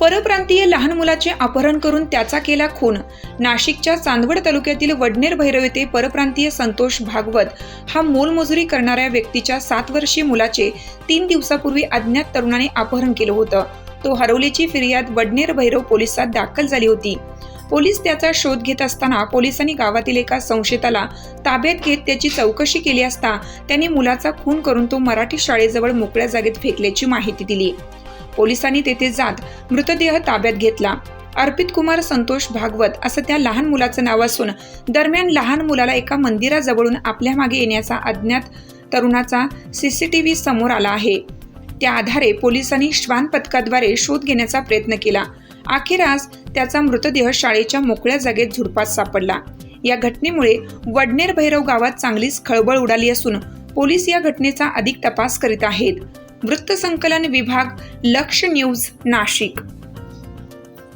परप्रांतीय लहान मुलाचे अपहरण करून त्याचा केला खून. नाशिकच्या चांदवड तालुक्यातील वडनेर भैरव येथे परप्रांतीय संतोष भागवत हा मोलमजुरी करणाऱ्या व्यक्तीच्या सात वर्षीय मुलाचे तीन दिवसापूर्वी अज्ञात तरुणाने अपहरण केलं होतं. तो हरवल्याची फिर्याद वडनेर भैरव पोलिसात दाखल झाली होती. पोलीस त्याचा शोध घेत असताना पोलिसांनी गावातील एका संशयिताला ताब्यात घेत त्याची चौकशी केली असता त्यांनी मुलाचा खून करून तो मराठी शाळेजवळ मोकळ्या जागेत फेकल्याची माहिती दिली. पोलिसांनी तेथे जात मृतदेह ताब्यात घेतला. अर्पित कुमार संतोष भागवत असं त्या लहान मुलाचं नाव असून दरम्यान लहान मुलाला एका मंदिराजवळून आपल्या मागे येण्याचा अज्ञात तरुणाचा सीसीटीव्ही समोर आला आहे. त्या आधारे पोलिसांनी श्वान पथकाद्वारे शोध घेण्याचा प्रयत्न केला. अखेरास त्याचा मृतदेह शाळेच्या मोकळ्या जागेत झुडपात सापडला. या घटनेमुळे वडनेर भैरव गावात चांगलीच खळबळ उडाली असून पोलीस या घटनेचा अधिक तपास करीत आहेत. वृत्तसंकलन विभाग लक्ष न्यूज नाशिक.